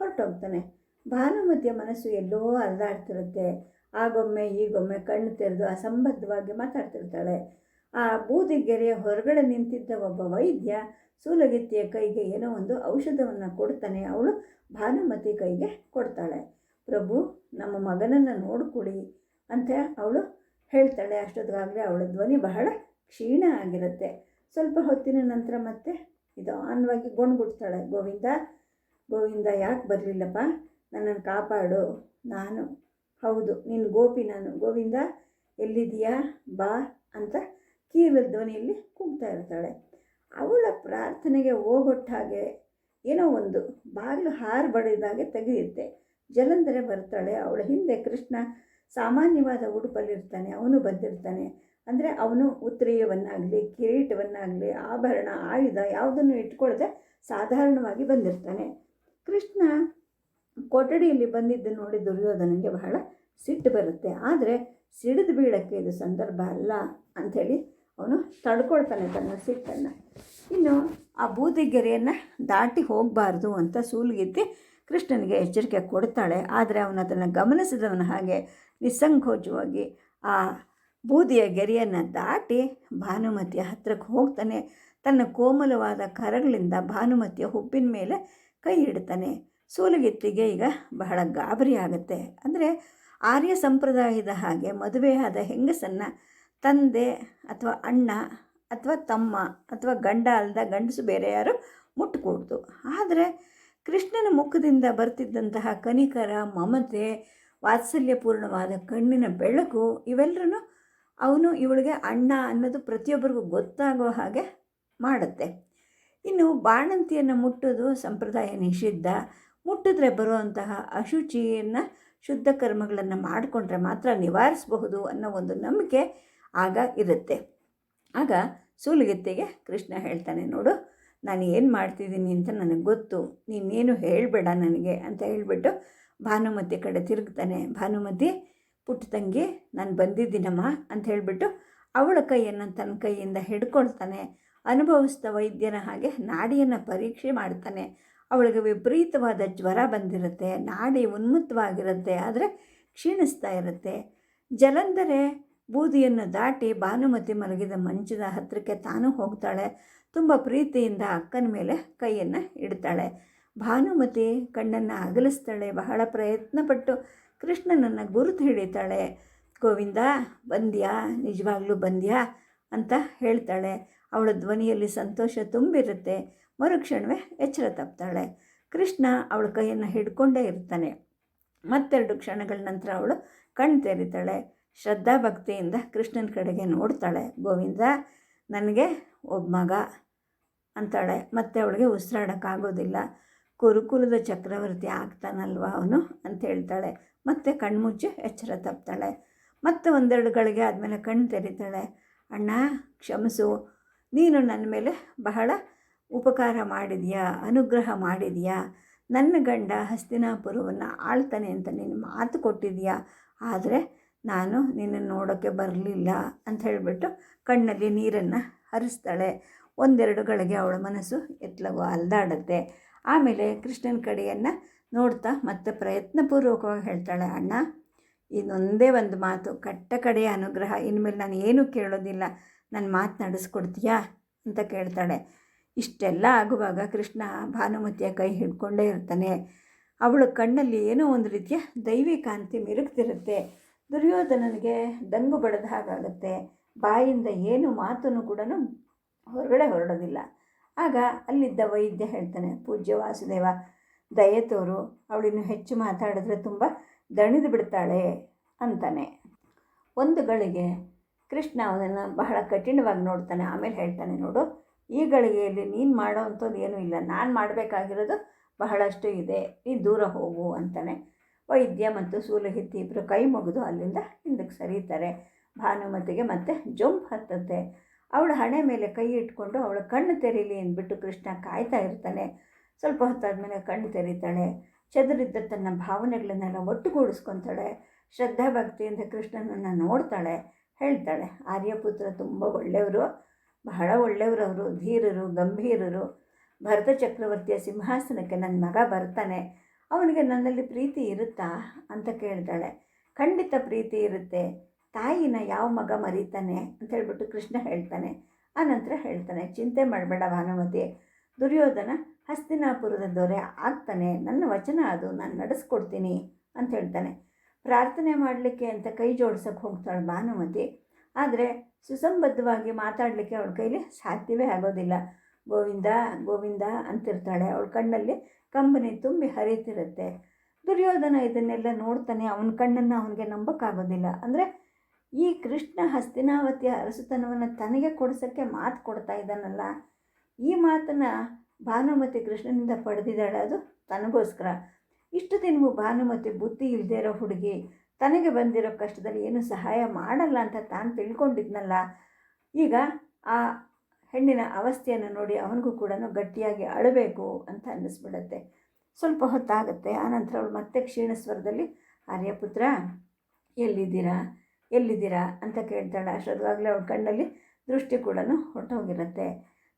ಹೊರಟೋಗ್ತಾನೆ. ಭಾನುಮತಿಯ ಮನಸ್ಸು ಎಲ್ಲೋ ಅರ್ದಾಡ್ತಿರುತ್ತೆ ಆಗೊಮ್ಮೆ ಈಗೊಮ್ಮೆ ಕಣ್ಣು ತೆರೆದು ಅಸಂಬದ್ಧವಾಗಿ ಮಾತಾಡ್ತಿರ್ತಾಳೆ. ಆ ಬೂದಿಗೆರೆಯ ಹೊರಗಡೆ ನಿಂತಿದ್ದ ಒಬ್ಬ ವೈದ್ಯ ಸೂಲಗಿತ್ತಿಯ ಕೈಗೆ ಏನೋ ಒಂದು ಔಷಧವನ್ನು ಕೊಡ್ತಾನೆ. ಅವಳು ಭಾನುಮತಿ ಕೈಗೆ ಕೊಡ್ತಾಳೆ. ಪ್ರಭು, ನಮ್ಮ ಮಗನನ್ನು ನೋಡಿಕೊಡಿ ಅಂತ ಅವಳು ಹೇಳ್ತಾಳೆ ಅಷ್ಟೊತ್ತಿಗಾಗಲೇ ಅವಳ ಧ್ವನಿ ಬಹಳ ಕ್ಷೀಣ ಆಗಿರುತ್ತೆ. ಸ್ವಲ್ಪ ಹೊತ್ತಿನ ನಂತರ ಮತ್ತೆ ನಿಧಾನವಾಗಿ ಗೊಂಡ್ಬಿಡ್ತಾಳೆ, ಗೋವಿಂದ ಗೋವಿಂದ ಯಾಕೆ ಬರಲಿಲ್ಲಪ್ಪ? ನನ್ನನ್ನು ಕಾಪಾಡು. ನಾನು, ಹೌದು ನೀನು ಗೋಪಿ ನಾನು. ಗೋವಿಂದ ಎಲ್ಲಿದೆಯಾ ಬಾ ಅಂತ ಕೀಲ ಧ್ವನಿಯಲ್ಲಿ ಕೂಗ್ತಾ ಇರ್ತಾಳೆ. ಅವಳ ಪ್ರಾರ್ಥನೆಗೆ ಹೋಗೊಟ್ಟಾಗೆ ಏನೋ ಒಂದು ಬಾಗಿಲು ಹಾರು ಬಡಿದಾಗೆ ತೆಗೆಯುತ್ತೆ. ಜಲಂಧರೆ ಬರ್ತಾಳೆ, ಅವಳ ಹಿಂದೆ ಕೃಷ್ಣ ಸಾಮಾನ್ಯವಾದ ಉಡುಪಲ್ಲಿರ್ತಾನೆ, ಅವನು ಬಂದಿರ್ತಾನೆ. ಅಂದರೆ ಅವನು ಉತ್ತರೀಯವನ್ನಾಗಲಿ ಕಿರೀಟವನ್ನಾಗಲಿ, ಆಭರಣ, ಆಯುಧ ಯಾವುದನ್ನು ಇಟ್ಕೊಳ್ಳದೆ ಸಾಧಾರಣವಾಗಿ ಬಂದಿರ್ತಾನೆ. ಕೃಷ್ಣ ಕೊಠಡಿಯಲ್ಲಿ ಬಂದಿದ್ದು ನೋಡಿ ದುರ್ಯೋಧನನಿಗೆ ಬಹಳ ಸಿಟ್ಟು ಬರುತ್ತೆ. ಆದರೆ ಸಿಡಿದು ಬೀಳಕ್ಕೆ ಇದು ಸಂದರ್ಭ ಅಲ್ಲ ಅಂಥೇಳಿ ಅವನು ತಡ್ಕೊಳ್ತಾನೆ ತನ್ನ ಸಿಟ್ಟನ್ನು. ಇನ್ನು ಆ ಬೂದಿಗೆರೆಯನ್ನು ದಾಟಿ ಹೋಗಬಾರ್ದು ಅಂತ ಸೂಲ್ಗಿತ್ತಿ ಕೃಷ್ಣನಿಗೆ ಎಚ್ಚರಿಕೆ ಕೊಡ್ತಾಳೆ. ಆದರೆ ಅವನು ಅದನ್ನು ಗಮನಿಸಿದವನ ಹಾಗೆ ನಿಸ್ಸಂಕೋಚವಾಗಿ ಆ ಬೂದಿಯ ಗೆರೆಯನ್ನು ದಾಟಿ ಭಾನುಮತಿಯ ಹತ್ತಿರಕ್ಕೆ ಹೋಗ್ತಾನೆ. ತನ್ನ ಕೋಮಲವಾದ ಕರಗಳಿಂದ ಭಾನುಮತಿಯ ಹುಬ್ಬಿನ ಮೇಲೆ ಕೈ ಇಡ್ತಾನೆ. ಸೂಲಗಿತ್ತಿಗೆ ಈಗ ಬಹಳ ಗಾಬರಿ ಆಗುತ್ತೆ. ಅಂದರೆ ಆರ್ಯ ಸಂಪ್ರದಾಯದ ಹಾಗೆ ಮದುವೆಯಾದ ಹೆಂಗಸನ್ನು ತಂದೆ ಅಥವಾ ಅಣ್ಣ ಅಥವಾ ತಮ್ಮ ಅಥವಾ ಗಂಡ ಅಲ್ಲದ ಗಂಡಸು ಬೇರೆ ಯಾರು ಮುಟ್ಟಕೂಡ್ದು ಆದರೆ ಕೃಷ್ಣನ ಮುಖದಿಂದ ಬರ್ತಿದ್ದಂತಹ ಕನಿಕರ, ಮಮತೆ ವಾತ್ಸಲ್ಯಪೂರ್ಣವಾದ ಕಣ್ಣಿನ ಬೆಳಕು ಇವೆಲ್ಲರೂ ಅವನು ಇವಳಿಗೆ ಅಣ್ಣ ಅನ್ನೋದು ಪ್ರತಿಯೊಬ್ಬರಿಗೂ ಗೊತ್ತಾಗೋ ಹಾಗೆ ಮಾಡುತ್ತೆ. ಇನ್ನು ಬಾಣಂತಿಯನ್ನು ಮುಟ್ಟೋದು ಸಂಪ್ರದಾಯ ನಿಷಿದ್ಧ. ಮುಟ್ಟಿದ್ರೆ ಬರುವಂತಹ ಅಶುಚಿಯನ್ನು, ಶುದ್ಧ ಕರ್ಮಗಳನ್ನು ಮಾಡಿಕೊಂಡ್ರೆ ಮಾತ್ರ ನಿವಾರಿಸಬಹುದು ಅನ್ನೋ ಒಂದು ನಂಬಿಕೆ ಆಗ ಇರುತ್ತೆ. ಆಗ ಸೂಲಗಿತ್ತೆಗೆ ಕೃಷ್ಣ ಹೇಳ್ತಾನೆ, ನೋಡು, ನಾನು ಏನು ಮಾಡ್ತಿದ್ದೀನಿ ಅಂತ ನನಗೆ ಗೊತ್ತು. ನೀನೇನು ಹೇಳಬೇಡ ನನಗೆ, ಅಂತ ಹೇಳಿಬಿಟ್ಟು ಭಾನುಮತಿ ಕಡೆ ತಿರುಗ್ತಾನೆ, ಭಾನುಮತಿ, ಪುಟ್ಟ ತಂಗಿ, ನಾನು ಬಂದಿದ್ದೀನಮ್ಮ ಅಂತ ಹೇಳಿಬಿಟ್ಟು ಅವಳ ಕೈಯನ್ನು ತನ್ನ ಕೈಯಿಂದ ಹಿಡ್ಕೊಳ್ತಾನೆ. ಅನುಭವಿಸಿದ ವೈದ್ಯನ ಹಾಗೆ ನಾಡಿಯನ್ನು ಪರೀಕ್ಷೆ ಮಾಡ್ತಾನೆ. ಅವಳಿಗೆ ವಿಪರೀತವಾದ ಜ್ವರ ಬಂದಿರುತ್ತೆ, ನಾಡಿ ಉನ್ಮುತ್ತವಾಗಿರುತ್ತೆ, ಆದರೆ ಕ್ಷೀಣಿಸ್ತಾ ಇರುತ್ತೆ. ಜಲಂಧರೆ ಬೂದಿಯನ್ನು ದಾಟಿ ಭಾನುಮತಿ ಮಲಗಿದ ಮಂಚದ ಹತ್ತಿರಕ್ಕೆ ತಾನು ಹೋಗ್ತಾಳೆ. ತುಂಬ ಪ್ರೀತಿಯಿಂದ ಅಕ್ಕನ ಮೇಲೆ ಕೈಯನ್ನು ಇಡ್ತಾಳೆ. ಭಾನುಮತಿ ಕಣ್ಣನ್ನು ಅಗಲಿಸ್ತಾಳೆ. ಬಹಳ ಪ್ರಯತ್ನಪಟ್ಟು ಕೃಷ್ಣನನ್ನು ಗುರುತು ಹಿಡಿತಾಳೆ. ಗೋವಿಂದ, ಬಂದ್ಯಾ? ನಿಜವಾಗ್ಲೂ ಬಂದ್ಯಾ? ಅಂತ ಹೇಳ್ತಾಳೆ. ಅವಳ ಧ್ವನಿಯಲ್ಲಿ ಸಂತೋಷ ತುಂಬಿರುತ್ತೆ. ಮರುಕ್ಷಣವೇ ಎಚ್ಚರ ತಪ್ತಾಳೆ. ಕೃಷ್ಣ ಅವಳ ಕೈಯನ್ನು ಹಿಡ್ಕೊಂಡೇ ಇರ್ತಾನೆ. ಮತ್ತೆರಡು ಕ್ಷಣಗಳ ನಂತರ ಅವಳು ಕಣ್ಣು ತೆರಿತಾಳೆ. ಶ್ರದ್ಧಾ ಭಕ್ತಿಯಿಂದ ಕೃಷ್ಣನ ಕಡೆಗೆ ನೋಡ್ತಾಳೆ. ಗೋವಿಂದ, ನನಗೆ ಒಬ್ಬ ಮಗ ಅಂತಾಳೆ. ಮತ್ತೆ ಅವಳಿಗೆ ಉಸಿರಾಡೋಕ್ಕಾಗೋದಿಲ್ಲ. ಕುರುಕುಲದ ಚಕ್ರವರ್ತಿ ಆಗ್ತಾನಲ್ವ ಅವನು ಅಂತ ಹೇಳ್ತಾಳೆ. ಮತ್ತೆ ಕಣ್ಮುಚ್ಚಿ ಎಚ್ಚರ ತಪ್ತಾಳೆ. ಮತ್ತೆ ಒಂದೆರಡು ಗಳಿಗೆ ಆದಮೇಲೆ ಕಣ್ಣು ತೆರಿತಾಳೆ. ಅಣ್ಣ, ಕ್ಷಮಿಸು. ನೀನು ನನ್ನ ಮೇಲೆ ಬಹಳ ಉಪಕಾರ ಮಾಡಿದೆಯಾ? ಅನುಗ್ರಹ ಮಾಡಿದೆಯಾ? ನನ್ನ ಗಂಡ ಹಸ್ತಿನಾಪುರವನ್ನು ಆಳ್ತಾನೆ ಅಂತ ನೀನು ಮಾತು ಕೊಟ್ಟಿದೆಯಾ? ಆದರೆ ನಾನು ನಿನ್ನನ್ನು ನೋಡೋಕ್ಕೆ ಬರಲಿಲ್ಲ ಅಂತ ಹೇಳಿಬಿಟ್ಟು ಕಣ್ಣಲ್ಲಿ ನೀರನ್ನು ಹರಿಸ್ತಾಳೆ. ಒಂದೆರಡು ಗಳಿಗೆ ಅವಳ ಮನಸ್ಸು ಎತ್ತಲಗೋ ಅಲ್ದಾಡುತ್ತೆ. ಆಮೇಲೆ ಕೃಷ್ಣನ ಕಡೆಯನ್ನು ನೋಡ್ತಾ ಮತ್ತೆ ಪ್ರಯತ್ನಪೂರ್ವಕವಾಗಿ ಹೇಳ್ತಾಳೆ, ಅಣ್ಣ, ಇನ್ನೊಂದೇ ಒಂದು ಮಾತು. ಕಟ್ಟ ಕಡೆಯ ಅನುಗ್ರಹ. ಇನ್ಮೇಲೆ ನಾನು ಏನೂ ಕೇಳೋದಿಲ್ಲ. ನನ್ನ ಮಾತು ನಡೆಸ್ಕೊಡ್ತೀಯಾ? ಅಂತ ಕೇಳ್ತಾಳೆ. ಇಷ್ಟೆಲ್ಲ ಆಗುವಾಗ ಕೃಷ್ಣ ಭಾನುಮತಿಯ ಕೈ ಹಿಡ್ಕೊಂಡೇ ಇರ್ತಾನೆ. ಅವಳ ಕಣ್ಣಲ್ಲಿ ಏನೋ ಒಂದು ರೀತಿಯ ದೈವಿ ಕಾಂತಿ ಮಿರುಗ್ತಿರುತ್ತೆ. ದುರ್ಯೋಧನನಿಗೆ ದಂಗು ಬಡದ ಹಾಗಾಗುತ್ತೆ. ಬಾಯಿಂದ ಏನು ಮಾತನ್ನು ಕೂಡ ಹೊರಗಡೆ ಹೊರಡೋದಿಲ್ಲ. ಆಗ ಅಲ್ಲಿದ್ದ ವೈದ್ಯ ಹೇಳ್ತಾನೆ, ಪೂಜ್ಯ ವಾಸುದೇವ, ದಯೆ ತೋರು, ಅವಳಿನ್ನು ಹೆಚ್ಚು ಮಾತಾಡಿದ್ರೆ ತುಂಬ ದಣಿದು ಬಿಡ್ತಾಳೆ ಅಂತಾನೆ. ಒಂದು ಗಳಿಗೆ ಕೃಷ್ಣ ಅವನನ್ನು ಬಹಳ ಕಠಿಣವಾಗಿ ನೋಡ್ತಾನೆ, ಆಮೇಲೆ ಹೇಳ್ತಾನೆ, ನೋಡು, ಈ ಗಳಿಗೆಯಲ್ಲಿ ನೀನು ಮಾಡೋ ಅಂಥದ್ದು ಏನೂ ಇಲ್ಲ, ನಾನು ಮಾಡಬೇಕಾಗಿರೋದು ಬಹಳಷ್ಟು ಇದೆ ನೀ ದೂರ ಹೋಗು ಅಂತಾನೆ. ವೈದ್ಯ ಮತ್ತು ಸೂಲಹಿತ್ತಿ ಇಬ್ಬರು ಕೈ ಮುಗಿದು ಅಲ್ಲಿಂದ ಹಿಂದಕ್ಕೆ ಸರೀತಾರೆ. ಭಾನುಮತಿಗೆ ಮತ್ತೆ ಜಂಪ್ ಹತ್ತತ್ತೆ. ಅವಳ ಹಣೆ ಮೇಲೆ ಕೈ ಇಟ್ಕೊಂಡು ಅವಳ ಕಣ್ಣು ತೆರೀಲಿ ಅಂದ್ಬಿಟ್ಟು ಕೃಷ್ಣ ಕಾಯ್ತಾ ಇರ್ತಾನೆ. ಸ್ವಲ್ಪ ಹೊತ್ತಾದಮೇಲೆ ಕಣ್ಣು ತೆರೀತಾಳೆ. ಚದುರಿದ್ದ ತನ್ನ ಭಾವನೆಗಳನ್ನೆಲ್ಲ ಒಟ್ಟುಗೂಡಿಸ್ಕೊತಾಳೆ. ಶ್ರದ್ಧಾ ಭಕ್ತಿಯಿಂದ ಕೃಷ್ಣನನ್ನು ನೋಡ್ತಾಳೆ, ಹೇಳ್ತಾಳೆ ಆರ್ಯಪುತ್ರ ತುಂಬ ಒಳ್ಳೆಯವರು, ಬಹಳ ಒಳ್ಳೆಯವರು ಅವರು, ಧೀರರು, ಗಂಭೀರರು. ಭರತ ಚಕ್ರವರ್ತಿಯ ಸಿಂಹಾಸನಕ್ಕೆ ನನ್ನ ಮಗ ಬರ್ತಾನೆ. ಅವನಿಗೆ ನನ್ನಲ್ಲಿ ಪ್ರೀತಿ ಇರುತ್ತಾ? ಅಂತ ಕೇಳ್ತಾಳೆ. ಖಂಡಿತ ಪ್ರೀತಿ ಇರುತ್ತೆ. ತಾಯಿನ ಯಾವ ಮಗ ಮರೀತಾನೆ ಅಂತ ಹೇಳ್ಬಿಟ್ಟು ಕೃಷ್ಣ ಹೇಳ್ತಾನೆ. ಆನಂತರ ಹೇಳ್ತಾನೆ, ಚಿಂತೆ ಮಾಡಬೇಡ ಭಾನುಮತಿ, ದುರ್ಯೋಧನ ಹಸ್ತಿನಾಪುರದ ದೊರೆ ಆಗ್ತಾನೆ. ನನ್ನ ವಚನ ಅದು, ನಾನು ನಡೆಸ್ಕೊಡ್ತೀನಿ ಅಂತ ಹೇಳ್ತಾನೆ. ಪ್ರಾರ್ಥನೆ ಮಾಡಲಿಕ್ಕೆ ಅಂತ ಕೈ ಜೋಡಿಸೋಕೆ ಹೋಗ್ತಾಳೆ ಭಾನುಮತಿ. ಆದರೆ ಸುಸಂಬದ್ಧವಾಗಿ ಮಾತಾಡಲಿಕ್ಕೆ ಅವಳ ಕೈಲಿ ಸಾಧ್ಯವೇ ಆಗೋದಿಲ್ಲ. ಗೋವಿಂದ ಗೋವಿಂದ ಅಂತಿರ್ತಾಳೆ. ಅವಳ ಕಣ್ಣಲ್ಲಿ ಕಂಬನಿ ತುಂಬಿ ಹರಿತಿರುತ್ತೆ. ದುರ್ಯೋಧನ ಇದನ್ನೆಲ್ಲ ನೋಡ್ತಾನೆ. ಅವನ ಕಣ್ಣನ್ನು ಅವನಿಗೆ ನಂಬಕ್ಕಾಗೋದಿಲ್ಲ. ಅಂದರೆ ಈ ಕೃಷ್ಣ ಹಸ್ತಿನಾವತಿಯ ಅರಸುತನವನ್ನು ತನಗೆ ಕೊಡಿಸೋಕ್ಕೆ ಮಾತು ಕೊಡ್ತಾ ಇದ್ದಾನಲ್ಲ, ಈ ಮಾತನ್ನು ಭಾನುಮತಿ ಕೃಷ್ಣನಿಂದ ಪಡೆದಿದ್ದಾಳೆ, ಅದು ತನಗೋಸ್ಕರ. ಇಷ್ಟು ದಿನವೂ ಭಾನುಮತಿ ಬುದ್ಧಿ ಇಲ್ಲದೇ ಇರೋ ಹುಡುಗಿ, ತನಗೆ ಬಂದಿರೋ ಕಷ್ಟದಲ್ಲಿ ಏನು ಸಹಾಯ ಮಾಡಲ್ಲ ಅಂತ ತಾನು ತಿಳ್ಕೊಂಡಿದ್ನಲ್ಲ. ಈಗ ಆ ಹೆಣ್ಣಿನ ಅವಸ್ಥೆಯನ್ನು ನೋಡಿ ಅವನಿಗೂ ಕೂಡ ಗಟ್ಟಿಯಾಗಿ ಅಳಬೇಕು ಅಂತ ಅನ್ನಿಸ್ಬಿಡತ್ತೆ. ಸ್ವಲ್ಪ ಹೊತ್ತಾಗುತ್ತೆ, ಆನಂತರ ಅವಳು ಮತ್ತೆ ಕ್ಷೀಣ ಸ್ವರದಲ್ಲಿ, ಆರ್ಯಪುತ್ರ, ಎಲ್ಲಿದ್ದೀರಾ? ಎಲ್ಲಿದ್ದೀರಾ ಅಂತ ಕೇಳ್ತಾಳೆ. ಅಷ್ಟೊತ್ತಾಗಲೇ ಅವಳ ಕಣ್ಣಲ್ಲಿ ದೃಷ್ಟಿ ಕೂಡ ಹೊರಟೋಗಿರುತ್ತೆ.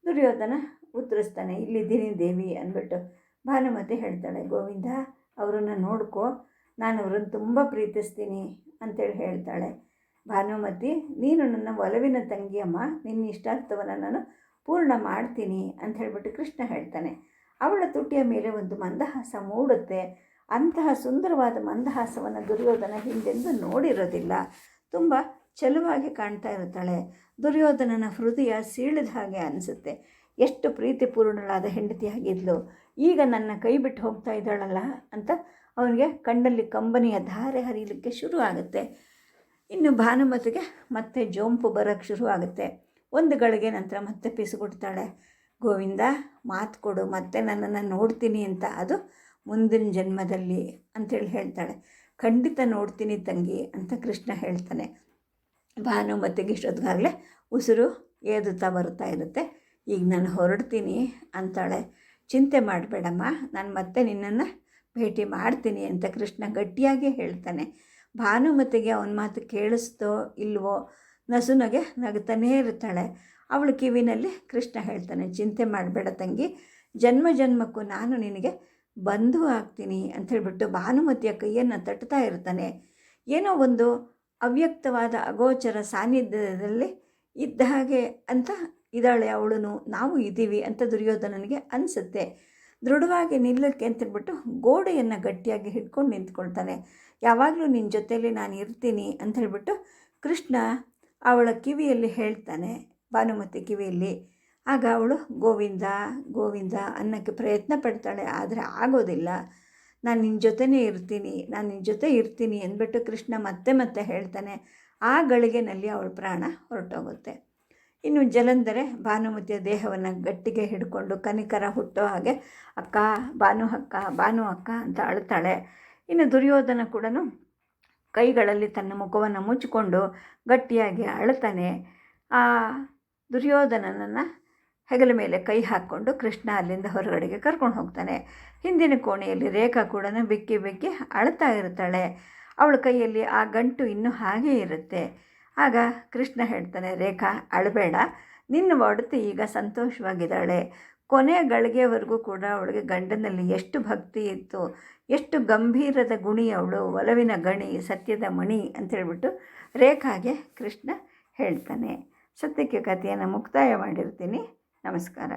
ದುರ್ಯೋಧನ ಉತ್ತರಿಸ್ತಾನೆ, ಇಲ್ಲಿದ್ದೀನಿ ದೇವಿ ಅಂದ್ಬಿಟ್ಟು ಭಾನುಮತಿ ಹೇಳ್ತಾಳೆ, ಗೋವಿಂದ, ಅವರನ್ನು ನೋಡ್ಕೋ, ನಾನು ಅವರನ್ನು ತುಂಬ ಪ್ರೀತಿಸ್ತೀನಿ ಅಂತೇಳಿ ಹೇಳ್ತಾಳೆ. ಭಾನುಮತಿ, ನೀನು ನನ್ನ ಒಲವಿನ ತಂಗಿಯಮ್ಮ ನಿನ್ನ ಇಷ್ಟಾರ್ಥವನ್ನು ನಾನು ಪೂರ್ಣ ಮಾಡ್ತೀನಿ ಅಂತ ಹೇಳ್ಬಿಟ್ಟು ಕೃಷ್ಣ ಹೇಳ್ತಾನೆ. ಅವಳ ತುಟಿಯ ಮೇಲೆ ಒಂದು ಮಂದಹಾಸ ಮೂಡುತ್ತೆ. ಅಂತಹ ಸುಂದರವಾದ ಮಂದಹಾಸವನ್ನು ದುರ್ಯೋಧನ ಹಿಂದೆಂದು ನೋಡಿರೋದಿಲ್ಲ. ತುಂಬ ಚಲುವಾಗಿ ಕಾಣ್ತಾ ಇರುತ್ತಾಳೆ. ದುರ್ಯೋಧನನ ಹೃದಯ ಸೀಳಿದ ಹಾಗೆ ಅನಿಸುತ್ತೆ. ಎಷ್ಟು ಪ್ರೀತಿಪೂರ್ಣಳಾದ ಹೆಂಡತಿಯಾಗಿದ್ಲು ಈಗ ನನ್ನ ಕೈ ಬಿಟ್ಟು ಹೋಗ್ತಾ ಇದ್ದಾಳಲ್ಲ ಅಂತ ಅವನಿಗೆ ಕಣ್ಣಲ್ಲಿ ಕಂಬನಿಯ ಧಾರೆ ಹರಿಯಲಿಕ್ಕೆ ಶುರು ಆಗುತ್ತೆ. ಇನ್ನು ಭಾನುಮತಿಗೆ ಮತ್ತೆ ಜೋಂಪು ಬರೋಕ್ಕೆ ಶುರು ಆಗುತ್ತೆ. ಒಂದು ಗಳಿಗೆ ನಂತರ ಮತ್ತೆ ಪಿಸುಗುಡ್ತಾಳೆ ಗೋವಿಂದ, ಮಾತು ಕೊಡು, ಮತ್ತೆ ನನ್ನನ್ನು ನೋಡ್ತೀನಿ ಅಂತ ಅದು ಮುಂದಿನ ಜನ್ಮದಲ್ಲಿ ಅಂತೇಳಿ ಹೇಳ್ತಾಳೆ. ಖಂಡಿತ ನೋಡ್ತೀನಿ ತಂಗಿ ಅಂತ ಕೃಷ್ಣ ಹೇಳ್ತಾನೆ. ಭಾನುಮತಿಗೆ ಇಷ್ಟೊತ್ತಿಗಾಗಲೇ ಉಸಿರು ಏದುತ್ತಾ ಬರ್ತಾ ಇರುತ್ತೆ. ಈಗ ನಾನು ಹೊರಡ್ತೀನಿ ಅಂತಾಳೆ. ಚಿಂತೆ ಮಾಡಬೇಡಮ್ಮ, ನಾನು ಮತ್ತೆ ನಿನ್ನನ್ನು ಭೇಟಿ ಮಾಡ್ತೀನಿ ಅಂತ ಕೃಷ್ಣ ಗಟ್ಟಿಯಾಗಿ ಹೇಳ್ತಾನೆ. ಭಾನುಮತಿಗೆ ಅವನ ಮಾತು ಕೇಳಿಸ್ತೋ ಇಲ್ವೋ ನಸುನಗೆ ನಗ್ತಾನೇ ಇರ್ತಾಳೆ. ಅವಳು ಕಿವಿನಲ್ಲಿ ಕೃಷ್ಣ ಹೇಳ್ತಾನೆ, ಚಿಂತೆ ಮಾಡಬೇಡ ತಂಗಿ. ಜನ್ಮ ಜನ್ಮಕ್ಕೂ ನಾನು ನಿನಗೆ ಬಂಧು ಆಗ್ತೀನಿ ಅಂತ ಹೇಳ್ಬಿಟ್ಟು ಭಾನುಮತಿಯ ಕೈಯನ್ನು ತಟ್ತಾ ಇರ್ತಾನೆ. ಏನೋ ಒಂದು ಅವ್ಯಕ್ತವಾದ ಅಗೋಚರ ಸಾನ್ನಿಧ್ಯದಲ್ಲಿ ಇದ್ದ ಹಾಗೆ ಅಂತ ಇದ್ದಾಳೆ ಅವಳು ನಾವು ಇದ್ದೀವಿ ಅಂತ ದುರ್ಯೋಧನನಿಗೆ ಅನಿಸುತ್ತೆ. ದೃಢವಾಗಿ ನಿಲ್ಲಕ್ಕೆ ಅಂತೇಳ್ಬಿಟ್ಟು ಗೋಡೆಯನ್ನು ಗಟ್ಟಿಯಾಗಿ ಹಿಡ್ಕೊಂಡು ನಿಂತ್ಕೊಳ್ತಾನೆ. ಯಾವಾಗಲೂ ನಿನ್ನ ಜೊತೆಯಲ್ಲಿ ನಾನು ಇರ್ತೀನಿ ಅಂತ ಹೇಳ್ಬಿಟ್ಟು ಕೃಷ್ಣ ಅವಳ ಕಿವಿಯಲ್ಲಿ ಹೇಳ್ತಾನೆ, ಭಾನುಮತಿ ಕಿವಿಯಲ್ಲಿ. ಆಗ ಅವಳು, ಗೋವಿಂದ ಗೋವಿಂದ ಅನ್ನೋಕ್ಕೆ ಪ್ರಯತ್ನ ಪಡ್ತಾಳೆ. ಆದರೆ ಆಗೋದಿಲ್ಲ. ನಾನು ನಿನ್ನ ಜೊತೆನೇ ಇರ್ತೀನಿ, ನಾನು ನಿನ್ನ ಜೊತೆ ಇರ್ತೀನಿ ಅಂದ್ಬಿಟ್ಟು ಕೃಷ್ಣ ಮತ್ತೆ ಮತ್ತೆ ಹೇಳ್ತಾನೆ. ಆ ಗಳಿಗೆನಲ್ಲಿ ಅವಳ ಪ್ರಾಣ ಹೊರಟೋಗುತ್ತೆ. ಇನ್ನು ಜಲಂಧರೆ ಭಾನುಮತಿಯ ದೇಹವನ್ನು ಗಟ್ಟಿಗೆ ಹಿಡ್ಕೊಂಡು ಕನಿಕರ ಹುಟ್ಟೋ ಹಾಗೆ, ಅಕ್ಕ, ಭಾನು ಅಕ್ಕ ಭಾನು ಅಕ್ಕ ಅಂತ ಅಳ್ತಾಳೆ. ಇನ್ನು ದುರ್ಯೋಧನ ಕೂಡ ಕೈಗಳಲ್ಲಿ ತನ್ನ ಮುಖವನ್ನು ಮುಚ್ಚಿಕೊಂಡು ಗಟ್ಟಿಯಾಗಿ ಅಳ್ತಾನೆ. ಆ ದುರ್ಯೋಧನನನ್ನು ಹೆಗಲ ಮೇಲೆ ಕೈ ಹಾಕ್ಕೊಂಡು ಕೃಷ್ಣ ಅಲ್ಲಿಂದ ಹೊರಗಡೆಗೆ ಕರ್ಕೊಂಡು ಹೋಗ್ತಾನೆ. ಹಿಂದಿನ ಕೋಣೆಯಲ್ಲಿ ರೇಖಾ ಕೂಡ ಬಿಕ್ಕಿ ಬಿಕ್ಕಿ ಅಳ್ತಾ ಇರ್ತಾಳೆ. ಅವಳ ಕೈಯಲ್ಲಿ ಆ ಗಂಟು ಇನ್ನೂ ಹಾಗೇ ಇರುತ್ತೆ. ಆಗ ಕೃಷ್ಣ ಹೇಳ್ತಾನೆ, ರೇಖಾ, ಅಳಬೇಡ. ನಿನ್ನ ಒಡತಿ ಈಗ ಸಂತೋಷವಾಗಿದ್ದಾಳೆ. ಕೊನೆಯ ಗಳಿಗೆವರೆಗೂ ಕೂಡ ಅವಳಿಗೆ ಗಂಡನಲ್ಲಿ ಎಷ್ಟು ಭಕ್ತಿ ಇತ್ತು, ಎಷ್ಟು ಗಂಭೀರದ ಗುಣಿ ಅವಳು, ಒಲವಿನ ಗಣಿ, ಸತ್ಯದ ಮಣಿ ಅಂತೇಳ್ಬಿಟ್ಟು ರೇಖಾಗೆ ಕೃಷ್ಣ ಹೇಳ್ತಾನೆ. ಸತ್ಯಕ್ಕೆ ಕಥೆಯನ್ನು ಮುಕ್ತಾಯ ಮಾಡಿರ್ತೀನಿ. ನಮಸ್ಕಾರ